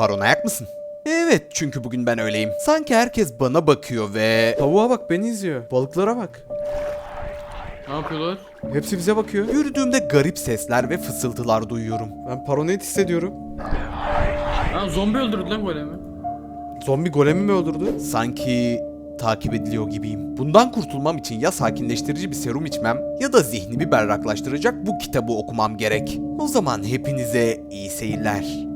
Paranoyak mısın? Evet çünkü bugün ben öyleyim. Sanki herkes bana bakıyor ve... Tavuğa bak beni izliyor. Balıklara bak. Ne yapıyorlar? Hepsi bize bakıyor. Yürüdüğümde garip sesler ve fısıltılar duyuyorum. Ben paranoid hissediyorum. Ha zombi öldürdü lan golemi. Zombi golemi mi öldürdü? Sanki takip ediliyor gibiyim. Bundan kurtulmam için ya sakinleştirici bir serum içmem ya da zihnimi berraklaştıracak bu kitabı okumam gerek. O zaman hepinize iyi seyirler.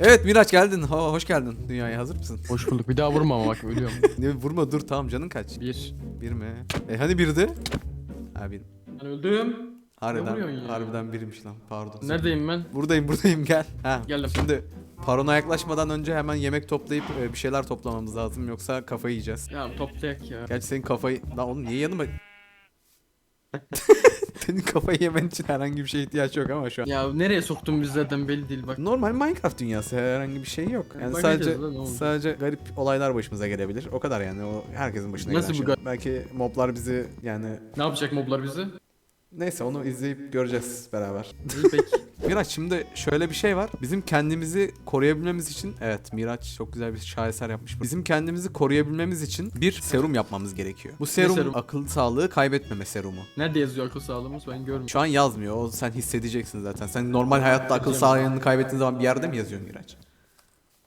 Evet Miraç geldin. Ha, hoş geldin dünyaya. Hazır mısın? Hoş bulduk. Bir daha vurma ama bak ölüyorum. Ne, vurma dur tamam canın kaç? Bir. Bir mi? E hani birdi? Ha bir. Ben öldüm. Harbiden, vuruyorsun ya? harbiden birmiş lan pardon. Neredeyim ben? Buradayım buradayım gel. Ha, Geldim. Şimdi parona yaklaşmadan önce hemen yemek toplayıp e, bir şeyler toplamamız lazım yoksa kafayı yiyeceğiz. Ya toplayak ya. Gerçi senin kafayı... Lan oğlum niye yanıma... senin kafayı yemen için herhangi bir şeye ihtiyaç yok ama şu an. Ya nereye soktun biz zaten belli değil bak. Normal Minecraft dünyası herhangi bir şey yok. Yani Bakacağız sadece lan, ne olacak? sadece garip olaylar başımıza gelebilir. O kadar yani o herkesin başına Nasıl gelen bu şey. Belki moblar bizi yani Ne yapacak moblar bizi? Neyse onu izleyip göreceğiz beraber. İyi peki. Miraç şimdi şöyle bir şey var. Bizim kendimizi koruyabilmemiz için evet Miraç çok güzel bir şaheser yapmış. Bizim kendimizi koruyabilmemiz için bir serum yapmamız gerekiyor. Bu serum, serum? akıl sağlığı kaybetmeme serumu. Nerede yazıyor akıl sağlığımız ben görmüyorum. Şu an yazmıyor. O sen hissedeceksin zaten. Sen normal hayatta akıl sağlığını kaybettiğin zaman bir yerde mi yazıyorsun Miraç?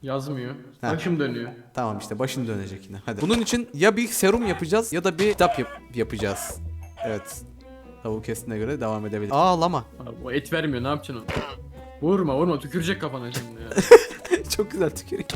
Yazmıyor. Ha. Başım dönüyor. Tamam işte başın dönecek yine. Hadi. Bunun için ya bir serum yapacağız ya da bir kitap yap- yapacağız. Evet. Tavuğu kestiğine göre devam edebilir. Aa lama. Abi, o et vermiyor ne yapacaksın onu? Vurma vurma tükürecek kafana şimdi ya. Çok güzel tükürük.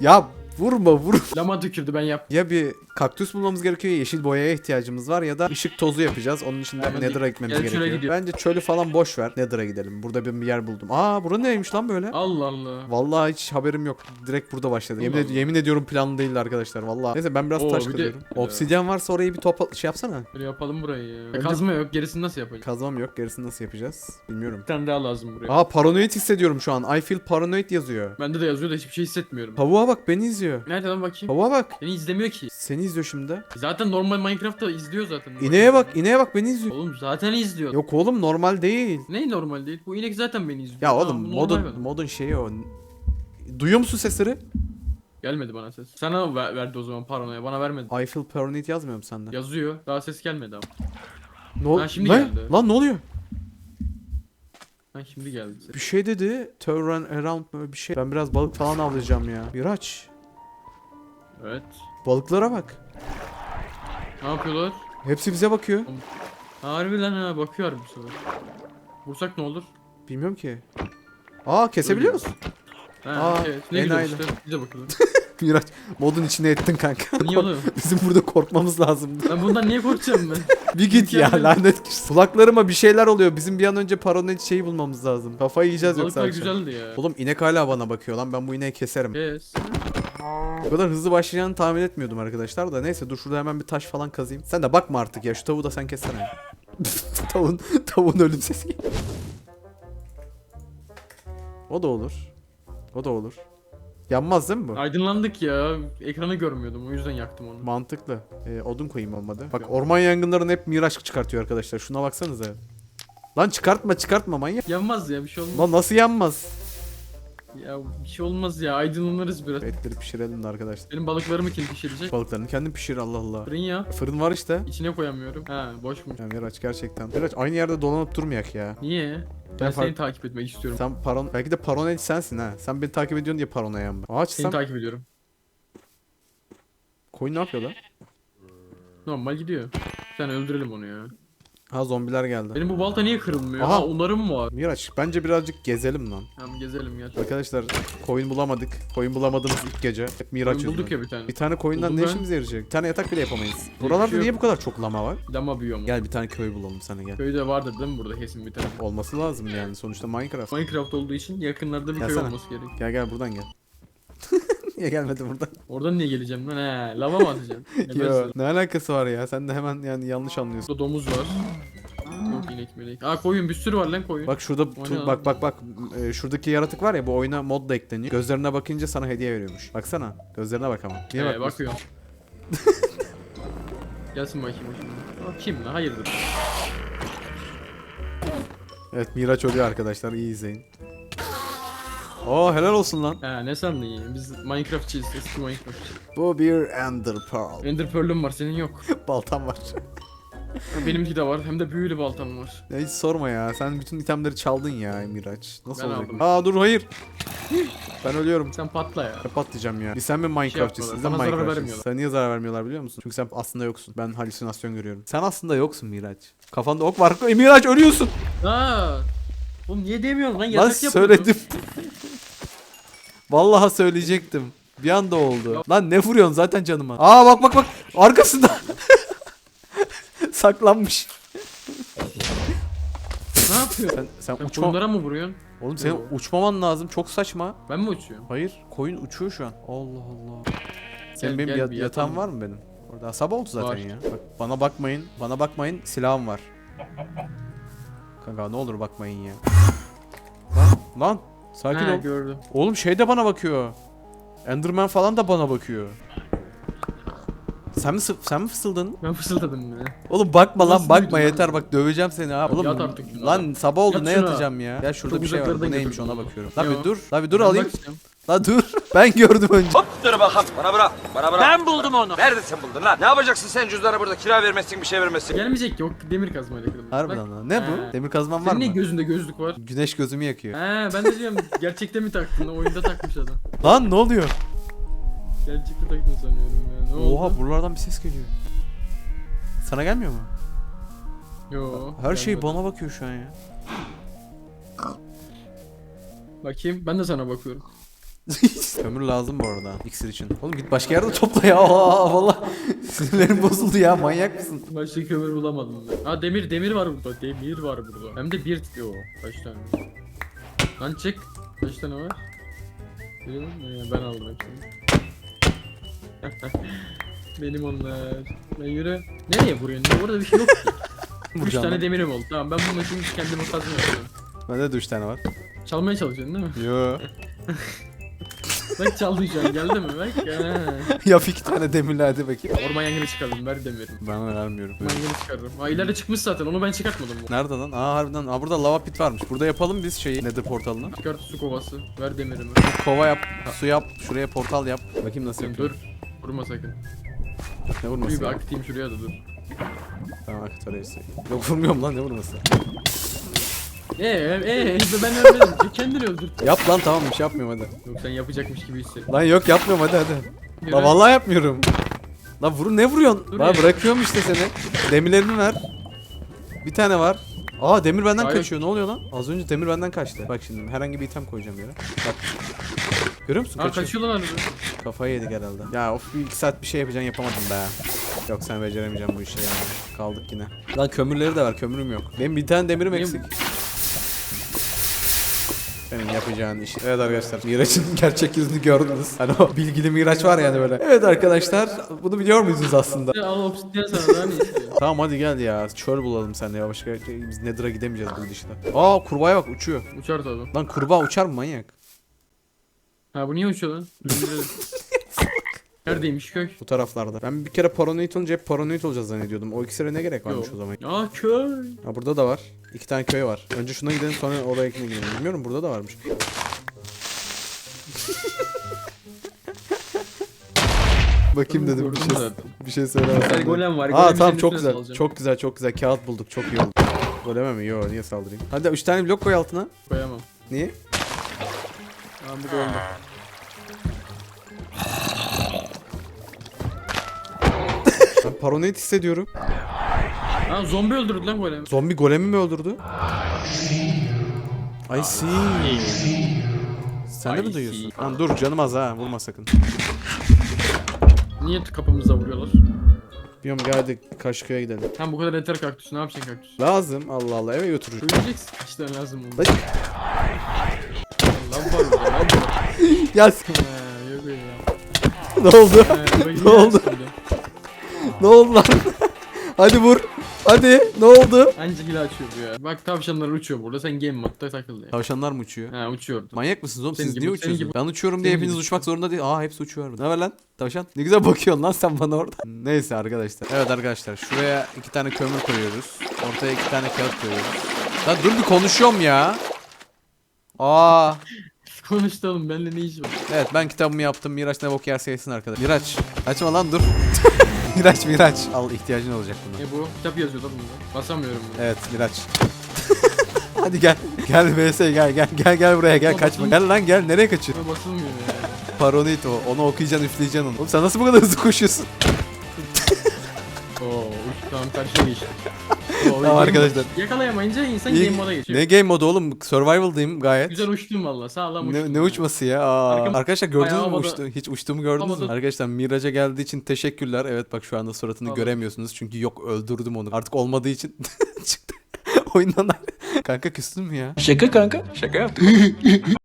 Ya vurma vur. Lama tükürdü ben yap. Ya bir kaktüs bulmamız gerekiyor ya yeşil boyaya ihtiyacımız var ya da ışık tozu yapacağız. Onun için de Hemen Nether'a git. gitmemiz Gel gerekiyor. gidiyorum. Bence çölü falan boş ver. Nether'a gidelim. Burada bir yer buldum. Aa bura neymiş lan böyle? Allah Allah. Vallahi hiç haberim yok. Direkt burada başladım. Yemin, ed- yemin ediyorum planlı değildi arkadaşlar. Vallahi. Neyse ben biraz Oo, taş bir de- kırıyorum. Obsidyen varsa orayı bir topla şey yapsana. Böyle yapalım burayı ya. Önce- Kazma yok gerisini nasıl yapacağız? Kazmam yok. Gerisini nasıl yapacağız? Bilmiyorum. Bir tane daha lazım buraya. Aa paranoid hissediyorum şu an. I feel paranoid yazıyor. Bende de yazıyor da hiçbir şey hissetmiyorum. Tavuğa bak beni izliyor. Nerede lan bakayım? Tavuğa bak. Beni izlemiyor ki. Seni izliyor şimdi. Zaten normal Minecraft'ta izliyor zaten. İneğe bak. ineğe bak beni izliyor. Oğlum zaten izliyor. Yok oğlum normal değil. Ne normal değil? Bu inek zaten beni izliyor. Ya Tamam, oğlum bu modun normal. modun şeyi o. Duyuyor musun sesleri? Gelmedi bana ses. Sana ver- verdi o zaman paranoya. Bana vermedi. I feel paranoid yazmıyor mu sende? Yazıyor. Daha ses gelmedi ama. Ne ol- Ha, şimdi Lan- geldi. Lan ne oluyor? Ha şimdi geldi ses. Bir şey dedi. Turn around mı bir şey. Ben biraz balık falan avlayacağım ya. Miraç. Evet. Balıklara bak. Ne yapıyorlar? Hepsi bize bakıyor. Harbi lan ha bakıyor bu sefer. Vursak ne olur? Bilmiyorum ki. Aa kesebiliyor musun? Ha, Aa, evet. Ne güzel işte. Bize bakıyorlar. Miraç modun içine ettin kanka. Niye oğlum? Bizim burada korkmamız lazımdı. Ben bundan niye korkacağım ben? Bir git ya lanet girsin. Kulaklarıma bir şeyler oluyor. Bizim bir an önce paranoid şeyi bulmamız lazım. Kafayı yiyeceğiz yoksa Balıklar akşam. güzeldi ya. Oğlum inek hala bana bakıyor lan ben bu ineği keserim. Yes. Bu kadar hızlı başlayacağını tahmin etmiyordum arkadaşlar da neyse dur şurada hemen bir taş falan kazayım. Sen de bakma artık ya şu tavuğu da sen kessene. tavuğun, tavuğun ölüm sesi. o da olur. O da olur. Yanmaz değil mi bu? Aydınlandık ya. Ekranı görmüyordum o yüzden yaktım onu. Mantıklı. Ee, odun koyayım olmadı. Bak orman yangınlarını hep Miraç çıkartıyor arkadaşlar. Şuna baksanıza. Lan çıkartma çıkartma manyak. Yanmaz ya bir şey olmaz. Lan nasıl yanmaz? Ya bir şey olmaz ya aydınlanırız biraz. Etleri pişirelim de arkadaşlar. Benim balıklarımı kim pişirecek? Balıklarını kendin pişir Allah Allah. Fırın ya. Fırın var işte. İçine koyamıyorum. Ha boşmuş. Ya Miraç gerçekten. Miraç aynı yerde dolanıp durmayak ya. Niye? Ben Ben seni takip etmek istiyorum. Sen paron belki de paranoid sensin ha. Sen beni takip ediyorsun diye paranoyam ben. Ağaç Seni sen takip ediyorum. koyun ne yapıyor lan? Normal gidiyor. Sen öldürelim onu ya. Ha zombiler geldi. Benim bu balta niye kırılmıyor? Aha. Aha onarım mı var? Miraç bence birazcık gezelim lan. Tamam gezelim gel. Arkadaşlar koyun bulamadık. Koyun bulamadığımız ilk gece. Hep Miraç bulduk yüzünden. ya bir tane. Bir tane Buldum ne ben. işimize yarayacak? Bir tane yatak bile yapamayız. şey Buralarda yok. niye bu kadar çok lama var? Lama biyomu. Gel bir tane köy bulalım sana gel. Köyde vardır değil mi burada kesin bir tane? Olması lazım yani sonuçta Minecraft. Minecraft olduğu için yakınlarda bir köy Gelsene. olması gerek. Gel gel buradan gel. niye gelmedi buradan? Oradan niye geleceğim lan he? Lava mı atacaksın? Yo, ne alakası var ya? Sen de hemen yani yanlış anlıyorsun. Burada domuz var. Yok inek melek. Aa koyun bir sürü var lan koyun. Bak şurada tu- lan? bak bak bak e, şuradaki yaratık var ya bu oyuna mod da ekleniyor. Gözlerine bakınca sana hediye veriyormuş. Baksana. Gözlerine bak ama. Niye Ee, bakmıyorsun? bakıyorum. Gelsin bakayım bakayım. Kim lan? Hayırdır? Evet Miraç ölüyor arkadaşlar iyi izleyin. Oo helal olsun lan. Ha ne sandın ya? Biz Minecraftçıyız. Eski Minecraftçı. Bu bir Ender Pearl. Ender Pearl'üm var senin yok. Baltam var. Benimki de var. Hem de büyülü baltam var. Ya hiç sorma ya. Sen bütün itemleri çaldın ya Miraç. Nasıl Ben olacak? aldım. Aa dur hayır. ben ölüyorum. Sen patla ya. Kapat diyeceğim ya. Biz sen mi Minecraftçısın? yapmıyorlar, Sen sana zarar Minecraftçısın. vermiyorlar. Sana niye zarar vermiyorlar biliyor musun? Çünkü sen aslında yoksun. Ben halüsinasyon görüyorum. Sen aslında yoksun Miraç. Kafanda ok var. E, Miraç ölüyorsun. Aa. Oğlum niye demiyorsun lan? Lan Yatak yapıyordum. söyledim. Vallahi söyleyecektim. Bir anda oldu. Lan ne vuruyorsun zaten canıma? Aa bak bak bak. Arkasında. Saklanmış. Ne yapıyorsun? Sen, sen Sen uçma... koyunlara mı vuruyorsun? Oğlum senin uçmaman lazım. Çok saçma. Ben mi uçuyorum? Hayır. Koyun uçuyor şu an. Allah Allah. Senin Gel, benim gel ya- bir yatağım var mı benim? Orada sabah oldu zaten Var. ya. Bak bana bakmayın. Bana bakmayın. Silahım var. Kanka ne olur bakmayın ya. Lan lan. Sakin Ha, ol. gördüm. Oğlum şey de bana bakıyor. Enderman falan da bana bakıyor. Sen mi sen mi fısıldın? Ben fısıldadım ya. Oğlum bakma lan Nasıl bakma duydun yeter bak döveceğim seni ha. Oğlum yat artık şuna. lan sabah oldu Yat ne şuna. yatacağım ya? Ya şurada Çok bir şey var. Bu neymiş ona bakıyorum. Lan bir dur. Lan bir dur Ben alayım. bakacağım. Lan dur. Ben gördüm önce. Dur bakalım bana bırak bana bırak. Ben buldum onu. Nerede sen buldun lan? Ne yapacaksın sen cüzdanı burada kira vermezsin bir şey vermezsin. Gelmeyecek ki o demir kazmayla kırdım. Harbiden lan. Ne bu? Demir kazman var Senin niye mı? gözünde gözlük var? Güneş gözümü yakıyor. He ben de diyorum gerçekte mi taktın? Oyunda takmış adam. Lan ne oluyor? Gerçekte taktın sanıyorum ya. Ne oldu? Oha buralardan bir ses geliyor. Sana gelmiyor mu? Yo. Her şey gelmedi. bana bakıyor şu an ya. Bakayım ben de sana bakıyorum. Kömür lazım bu arada iksir için. Oğlum git başka yerde topla ya. Aa, valla sinirlerim bozuldu ya. Manyak mısın? Başka kömür bulamadım ben. Ha demir demir var burada. Demir var burada. Hem de bir yo kaç tane? Lan çık. Kaç tane var? Biri mi? Ee, ben aldım hepsini. Benim onlar. Ben yürü. Nereye vuruyorsun? Orada bir şey yok ki. 3 Vuracağım tane demirim oldu. Tamam ben bununla şimdi kendime kazma yapıyorum. Bende de 3 tane var. Çalmaya çalışıyorsun değil mi? Yo. Bak an geldi mi? Bak. Yap iki tane demirli hadi bakayım. Orman yangını çıkardım ver demirim. Ben vermiyorum. Orman yangını çıkarırım. Ha ileride çıkmış zaten onu ben çıkartmadım. bu. Nerede lan? Aa harbiden. Aa burada lava pit varmış. Burada yapalım biz şeyi. Nether portalını. Çıkart su kovası. Ver demirimi. Kova yap, su yap, şuraya portal yap. Bakayım nasıl Dur. yapıyor. Vurma sakın. Ne Dur vurması bir ya? akıtayım şuraya da dur. Tamam akıt oraya. Yok vurmuyorum lan ne vurması. Eee eee ben ölmedim. Kendini öldür. Yap lan tamam bir şey yapmıyorum hadi. Yok sen yapacakmış gibi hisset. Lan yok yapmıyorum hadi hadi. Lan vallahi yapmıyorum. Lan vurun ne vuruyorsun? Dur Lan ya. bırakıyorum işte seni. Demirlerini ver. Bir tane var. Aa demir benden Hayır. kaçıyor. Ne oluyor lan? Az önce demir benden kaçtı. Bak şimdi herhangi bir item koyacağım yere. Bak. Görüyor musun? Ha Kaçıyor. kaçıyor lan arada. Kafayı yedik herhalde. Ya of bir iki saat bir şey yapacaksın yapamadım be. Yok sen beceremeyeceğim bu işi ya. Kaldık yine. Lan kömürleri de ver kömürüm yok. Benim bir tane demirim Benim- eksik. Senin yapacağın iş. Evet arkadaşlar Miraç'ın gerçek yüzünü gördünüz. Hani o bilgili Miraç var yani böyle. Evet arkadaşlar bunu biliyor muydunuz aslında? Ya al obsidiyen sana daha ne istiyor? Tamam hadi gel ya. Çöl bulalım sen de ya. Başka biz Nether'a gidemeyeceğiz bu dışında. Aa kurbağaya bak uçuyor. Uçar tabi. Lan kurbağa uçar mı manyak? Ha bu niye uçuyor lan? Neredeymiş köy? Bu taraflarda. Ben bir kere paranoid olunca hep paranoid olacağız zannediyordum. O iksire ne gerek varmış Yok. o zaman? Aa köy. Ha burada da var. İki tane köy var. Önce şuna gidelim sonra oraya gidelim. Bilmiyorum burada da varmış. Bakayım dedim bir Gördüm şey. zaten. Bir şey söylemezsem. De. golem var. Aa tamam senin çok üstüne güzel. salacağım. Çok güzel çok güzel. Kağıt bulduk. Çok iyi oldu. Goleme mi? Yo niye saldırayım? Hadi 3 tane blok koy altına. Koyamam. Niye? Tamam bu da Ben paranoid hissediyorum. Ha zombi öldürdü lan golem. Zombi golemi mi öldürdü? I see. Sen de I mi duyuyorsun? see. Lan dur canım az ha vurma sakın. Niye kapımıza vuruyorlar? Bilmiyorum gel hadi Kaşköy'e gidelim. Tam bu kadar yeter kaktüs. Ne yapacaksın kaktüs? Lazım Allah Allah eve götürür. Öleceksin. İşte lazım oldu. Lan- Lan var lan var. Ya Ha, yok öyle ya. ne oldu? Ha, bak Ne oldu? Ne oldu lan? hadi vur. Hadi ne oldu? Anca hile açıyor bu ya. Bak tavşanlar uçuyor burada. Sen game modda takıl ya. Tavşanlar mı uçuyor? Ha uçuyordu. Manyak mısınız oğlum Senin siz gibi- niye senin uçuyorsunuz? gibi- Ben uçuyorum diye senin hepiniz gibi. uçmak zorunda değil. Aa hepsi uçuyor. Ne haber lan? Tavşan. Ne güzel bakıyorsun lan sen bana orada. Neyse arkadaşlar. Evet arkadaşlar şuraya iki tane kömür koyuyoruz. Ortaya iki tane kağıt koyuyoruz. Lan dur bir konuşuyorum ya. Aa. Konuşalım benimle ne iş var? Evet ben kitabımı yaptım. Miraç ne bok yerse yesin arkadaş. Miraç. Açma lan dur. Miraç Miraç. Al ihtiyacın olacak buna. E bu kitap yazıyor da bunda. Basamıyorum. ya. Evet Miraç. Hadi gel. Gel VS gel gel gel gel buraya gel Ama kaçma. basın- Gel lan gel nereye kaçıyorsun? Buna basılmıyor ya. Paronit o. Onu okuyacaksın üfleyeceksin onu. Oğlum sen nasıl bu kadar hızlı koşuyorsun? Oo uç tamam karşıya geçti. Oo, Tamam arkadaşlar. Yakalayamayınca insan İyi- game moda geçiyor. Ne game modu oğlum? Survival'dayım gayet. Güzel uçtum valla sağlam uçtum. Ne, ne uçması ya? Aa. Arkam- Arkadaşlar gördünüz mü havada- uçtu? Hiç uçtuğumu gördünüz mü? havada- Arkadaşlar Miraç'a geldiği için teşekkürler. Evet bak şu anda suratını Havada- göremiyorsunuz. Çünkü yok öldürdüm onu. Artık olmadığı için çıktı. Oyundan. Kanka küstün mü ya? Şaka yaptık.